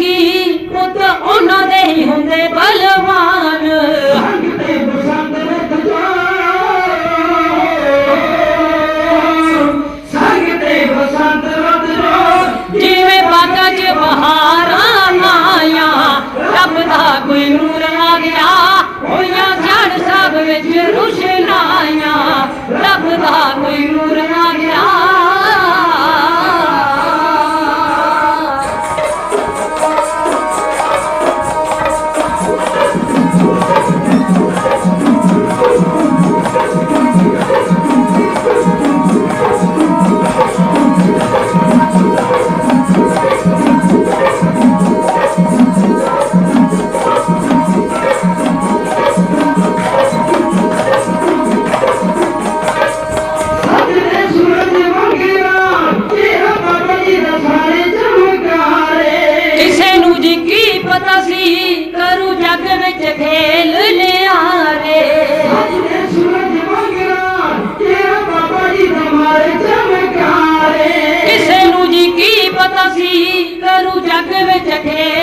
ਜਹਾਂਗੀਰ ਪੁੱਤ ਉਹਨਾਂ ਦੇ ਹੀ ਹੁੰਦੇ ਬਲਵਾਨ। ਤਸਵੀਰ ਕਰੂ ਜਗ ਵਿੱਚ ਖੇਲ ਲਿਆਰੇ ਅੱਜ ਦੇ ਸੂਰਜ ਮੰਗਣਾ ਤੇਰਾ ਬਾਬਾ ਜੀ ਹਮਾਰੇ ਚਮਕਾਰੇ ਕਿਸੇ ਨੂੰ ਜੀ ਕੀ ਪਤਾ ਸੀ ਕਰੂ ਜਗ ਵਿੱਚ ਖੇਲ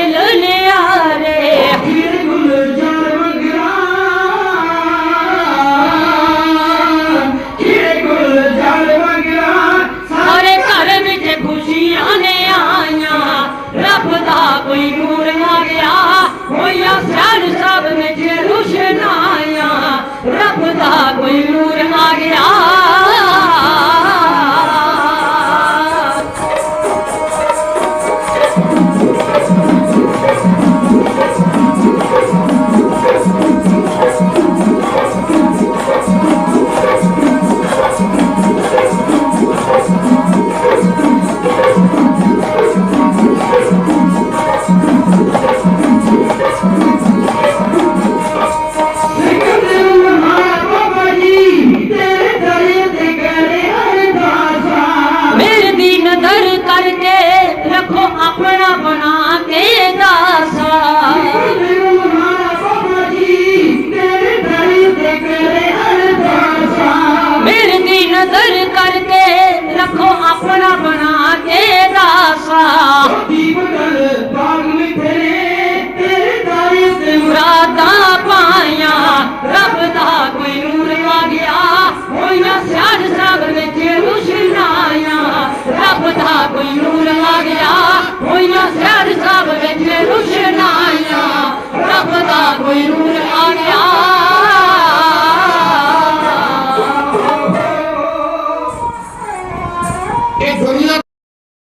Chicago ਆਪਣਾ ਬਣਾ ਕੇ ਦਾਸਾ ਮਿਲਦੀ ਨਜ਼ਰ ਕਰਕੇ ਰੱਖੋ ਆਪਣਾ ਬਣਾ ਕੇ ਦਾਸਾ ਵਿੱਚ ਰੁਸ਼ਨਾਈਆਂ ਰੱਬ ਦਾ